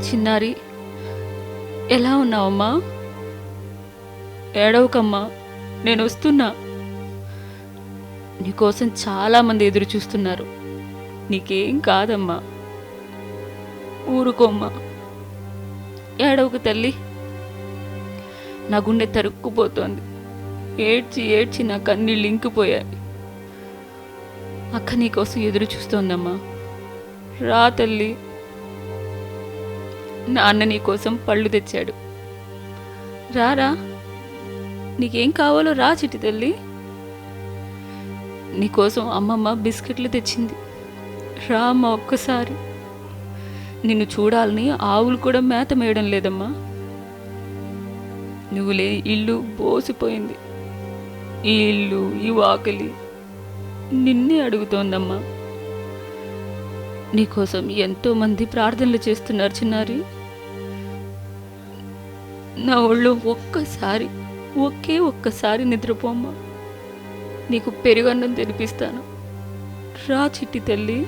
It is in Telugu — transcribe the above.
చిన్నారి ఎలా ఉన్నావమ్మా? ఏడవకమ్మా నేను వస్తున్నా. నీకోసం చాలామంది ఎదురు చూస్తున్నారు. నీకేం కాదమ్మా. ఊరుకోమ్మా. ఏడవకు తల్లి. నా గుండె తరుక్కుపోతోంది. ఏడ్చి ఏడ్చి నా కన్నీళ్ళు ఇంకిపోయాయి. అక్క నీకోసం ఎదురు చూస్తోందమ్మా. రా తల్లి. నాన్న నీ కోసం పళ్ళు తెచ్చాడు. రారా. నీకేం కావాలో రా చిట్టి తల్లి. నీకోసం అమ్మమ్మ బిస్కెట్లు తెచ్చింది. రా అమ్మ ఒక్కసారి. నిన్ను చూడాలని ఆవులు కూడా మేత మేయడం లేదమ్మా. నువ్వు లే ఇల్లు బోసిపోయింది. ఈ ఇల్లు ఈ వాకిలి నిన్నే అడుగుతోందమ్మా. నీకోసం ఎంతో మంది ప్రార్థనలు చేస్తున్నారు చిన్నారి. నా ఒళ్ళు ఒక్కసారి ఒకే ఒక్కసారి నిద్రపోమ్మా. నీకు పెరుగన్నం తినిపిస్తాను. రా చిట్టి తల్లి.